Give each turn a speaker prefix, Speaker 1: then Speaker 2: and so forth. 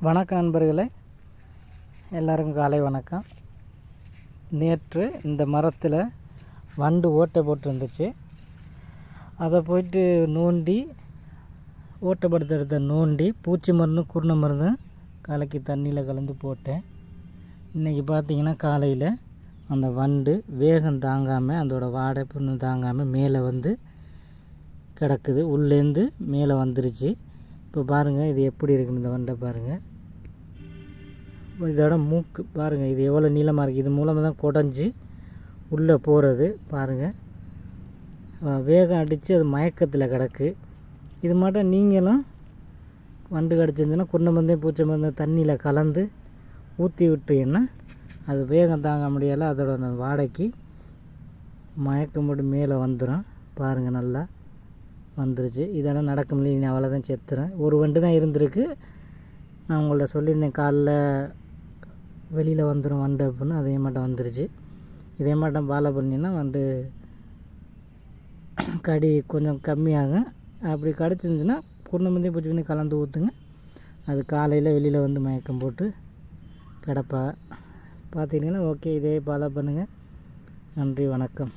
Speaker 1: வணக்கம் நண்பர்களே. எல்லாருக்கும் காலை வணக்கம். நேற்று இந்த மரத்தில் வண்டு ஓட்டை போட்டிருந்துச்சு. அதை போயிட்டு நோண்டி ஓட்டைப்படுத்துறத நோண்டி பூச்சி மருந்து குருணை மருந்து கலக்கி தண்ணியில் கலந்து போட்டேன். இன்றைக்கி பார்த்தீங்கன்னா காலையில் அந்த வண்டு வேகம் தாங்காமல் அதோட வாடை புண்ணு தாங்காமல் மேலே வந்து கிடக்குது. உள்ளேருந்து மேலே வந்துருச்சு. இப்போ பாருங்கள் இது எப்படி இருக்குன்னு இந்த வண்டை பாருங்கள் இதோட மூக்கு பாருங்கள் இது எவ்வளோ நீளமாக இருக்குது இது மூலமாக தான் குடஞ்சி உள்ளே போகிறது பாருங்கள் வேகம் அடித்து அது மயக்கத்தில் கிடக்கு. இது மட்டும் நீங்களும் வண்டு கிடச்சிருந்துன்னா குண்டை மருந்தையும் பூச்சி மருந்து தண்ணியில் கலந்து ஊற்றி விட்டீங்கன்னா அது வேகம் தாங்க முடியலை. அதோட அந்த வாடகைக்கு மயக்கம் மேலே வந்துடும் பாருங்கள் நல்லா. வந்துருச்சு. இதெல்லாம் நடக்க முடியல அவ்வளோ தான் செத்துறேன். ஒரு வண்டு தான் இருந்திருக்கு. நான் உங்கள்ட்ட சொல்லியிருந்தேன் காலைல வெளியில் வந்துடும் வண்டு அப்படின்னு. அதே மாட்டம் வந்துருச்சு. இதே மாட்டம் ஃபாலோ பண்ணினா வண்டு கடி கொஞ்சம் கம்மியாகும். அப்படி கடிச்சிருந்துச்சுன்னா குருணை பூச்சி பண்ணி கலந்து ஊற்றுங்க அது காலையில் வெளியில் வந்து மயக்கம் போட்டு கிடப்பா. பார்த்தீங்கன்னா ஓகே இதே ஃபாலோ பண்ணுங்கள் நன்றி வணக்கம்.